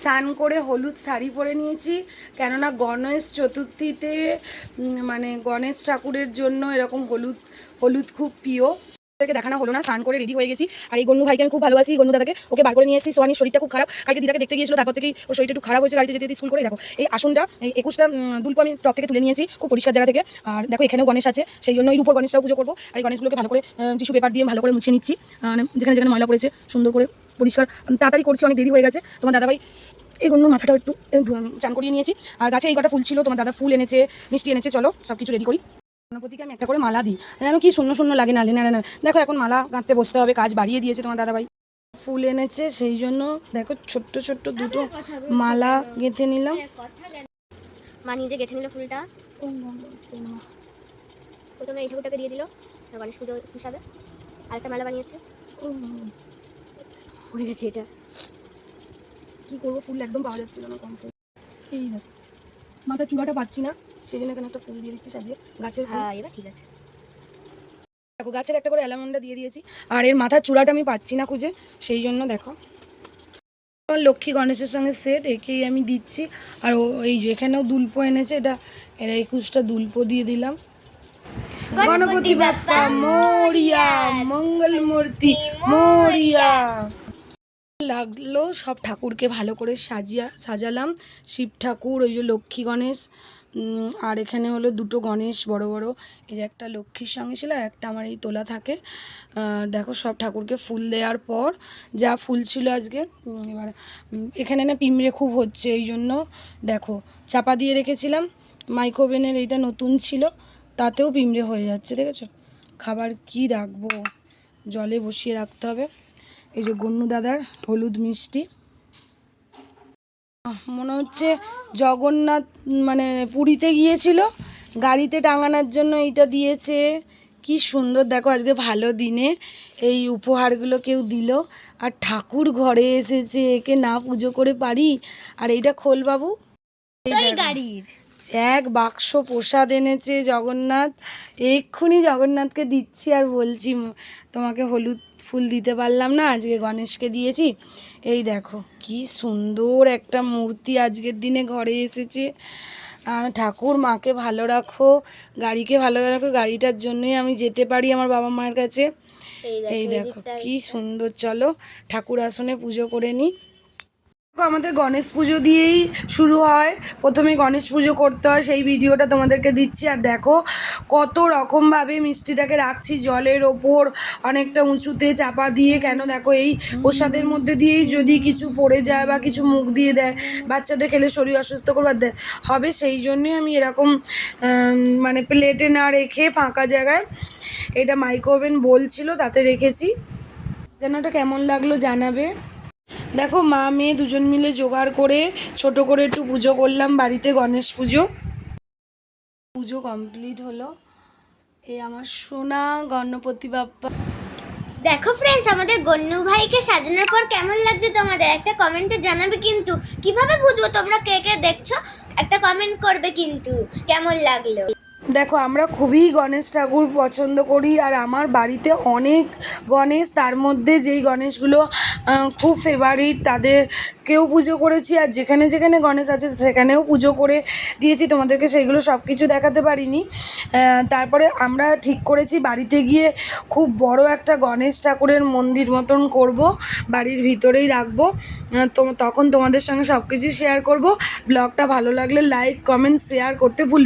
স্নান করে হলুদ শাড়ি পরে নিয়েছি। কেননা গণেশ চতুর্থীতে মানে গণেশ ঠাকুরের জন্য এরকম হলুদ হলুদ খুব প্রিয়। ওদেরকে দেখানো হলো না, স্নান করে রেডি হয়ে গেছি। আর এই গন্নু ভাইকে আমি খুব ভালোবাসি গন্নু দাদাকে। ওকে বার করে নিয়ে এসেছি সোয়ানির শরীরটা খুব খারাপ। কালকে দিদাকে দেখতে গিয়েছিল, তারপর থেকেই ওর শরীরটা একটু খারাপ হয়েছে, গাড়িতে যেতে স্কুল করে। দেখো, এই আসনটা, এই একুশটা দুল্প আমি টপ থেকে তুলে নিয়েছি, খুব পরিষ্কার জায়গা থেকে। আর দেখো, এখানেও গণেশ আছে, সেই জন্য এর উপর গণেশটাও পুজো করব। আর এই গণেশগুলোকে ভালো করে টিস্যু পেপার দিয়ে ভালো করে মুছে নিচ্ছি। মানে যেখানে যেখানে ময়লা পড়েছে, সুন্দর করে পরিষ্কার তাড়াতাড়ি করছি অনেক দেরি হয়ে গেছে। তোমার দাদাভাই এই গন্য মাথাটাও একটু চান করিয়ে নিয়েছি। আর গাছে এই কটা ফুল ছিল তোমার দাদা ফুল এনেছে মিষ্টি এনেছে চলো সব কিছু রেডি করি। গণপতিকে আমি একটা করে মালা দিই। যেন কি শূন্য শূন্য লাগে না না না দেখো এখন মালা গাঁথতে বসতে হবে কাজ বাড়িয়ে দিয়েছে তোমার দাদাভাই। ফুল এনেছে সেই জন্য দেখো ছোট্ট ছোট্ট দুটো মালা গেঁথে নিলাম। মা নিজে গেঁথে নিল ফুলটা। প্রথমে এই ঠাকুরটাকে দিয়ে দিল গণেশ পুজো হিসাবে। আরেকটা মালা বানিয়েছে। হয়ে গেছে এটা। কি করব? ফুল একদম পাওয়া যাচ্ছিল না কম ফুল। এই দেখো মাথার চূড়াটা পাচ্ছি না সেই জন্য এখানে একটা ফুল দিয়ে দিচ্ছি সাজিয়ে। গাছের হ্যাঁ এবার ঠিক আছে। দেখো গাছের একটা করে অ্যালামন্ডা দিয়ে দিয়েছি। আর এর মাথার চূড়াটা আমি পাচ্ছি না খুঁজে সেই জন্য দেখো। আমার লক্ষ্মী গণেশের সঙ্গে সেট একেই আমি দিচ্ছি। আর ও এই যে এখানেও দুল্প এনেছে এটা এরা একুশটা দুল্প দিয়ে দিলাম। গণপতি বাপ্পা মরিয়া মঙ্গল মূর্তি মরিয়া। লাগল, সব ঠাকুরকে ভালো করে সাজিয়া, সাজালাম। শিব ঠাকুর, ওই যে লক্ষ্মী গণেশ আর এখানে হলো দুটো গণেশ বড় বড়। এই যে একটা লক্ষ্মীর সঙ্গে ছিল আর একটা আমার এই তোলা থাকে। দেখো সব ঠাকুরকে ফুল দেওয়ার পর যা ফুল ছিল আজকে এবার এখানে না পিমড়ে খুব হচ্ছে, এই জন্য দেখো, চাপা দিয়ে রেখেছিলাম। মাইক্রোওভেনের এইটা নতুন ছিল, তাতেও পিমড়ে হয়ে যাচ্ছে, দেখেছ? খাবার কি রাখব? জলে বসিয়ে রাখতে হবে। এই যে গন্নু দাদার হলুদ মিষ্টি। মনে হচ্ছে জগন্নাথ মানে পুরীতে গিয়েছিল, গাড়িতে টাঙানোর জন্য এইটা দিয়েছে। কি সুন্দর, দেখো আজকে ভালো দিনে এই উপহারগুলো কেউ দিল। আর ঠাকুর ঘরে এসেছে, একে না পুজো করে পারি। আর এইটা খোল বাবু। এই ওই দেখো। গাড়ির। এক বাক্স প্রসাদ এনেছে জগন্নাথ। এক্ষুনি জগন্নাথকে দিচ্ছি আর বলছি তোমাকে হলুদ ফুল দিতে পারলাম না আজকে গণেশকে দিয়েছি। এই দেখো কি সুন্দর একটা মূর্তি আজকের দিনে ঘরে এসেছে। আর ঠাকুর মাকে ভালো রাখো গাড়িকে ভালো রাখো গাড়িটার জন্যই আমি যেতে পারি আমার বাবা মায়ের কাছে। এই দেখো কি সুন্দর চলো ঠাকুর আসনে পুজো করে নিই আমাদের গণেশ পুজো দিয়েই শুরু হয়। প্রথমে গণেশ পুজো করতে হয়, সেই ভিডিওটা তোমাদেরকে দিচ্ছি। আর দেখো, কত রকমভাবে মিষ্টিটাকে রাখছি জলের ওপর, অনেকটা উঁচুতে চাপা দিয়ে। কেন দেখো, এই প্রসাদের মধ্যে দিয়েই যদি কিছু পড়ে যায় বা কিছু মুখ দিয়ে দেয়, বাচ্চাদের খেলে শরীর অসুস্থ করবার দেয় হবে। সেই জন্যে আমি এরকম মানে প্লেটে না রেখে ফাঁকা জায়গায় এটা মাইক্রোওভেন বলছিল, তাতে রেখেছি। যেন কেমন লাগল জানাবে। দেখো মা মেয়ে দুজন মিলে জোগাড় করে ছোট করে একটু পুজো করলাম বাড়িতে গণেশ পুজো। পুজো কমপ্লিট হলো। এই আমার সোনা গণপতি বাপ্পা। দেখো ফ্রেন্ডস আমাদের গন্নু ভাইকে সাজানোর পর কেমন লাগছে তোমাদের? একটা কমেন্টে জানাবে কিন্তু। কীভাবে বুঝব তোমরা কে কে দেখছ? একটা কমেন্ট করবে কিন্তু। কেমন লাগল? দেখো, আমরা খুবই গণেশ ঠাকুর পছন্দ করি আর আমার বাড়িতে অনেক গণেশ, তার মধ্যে যেই গণেশগুলো খুব ফেভারিট তাদেরকেও পুজো করেছি আর যেখানে যেখানে গণেশ আছে সেখানেও পুজো করে দিয়েছি। তোমাদেরকে সেইগুলো সব কিছু দেখাতে পারিনি। তারপরে আমরা ঠিক করেছি বাড়িতে গিয়ে খুব বড় একটা গণেশ ঠাকুরের মন্দির মতন করব, বাড়ির ভিতরেই রাখব। তো তখন তোমাদের সঙ্গে সব কিছু শেয়ার করব। ব্লগটা ভালো লাগলে লাইক কমেন্ট শেয়ার করতে ভুল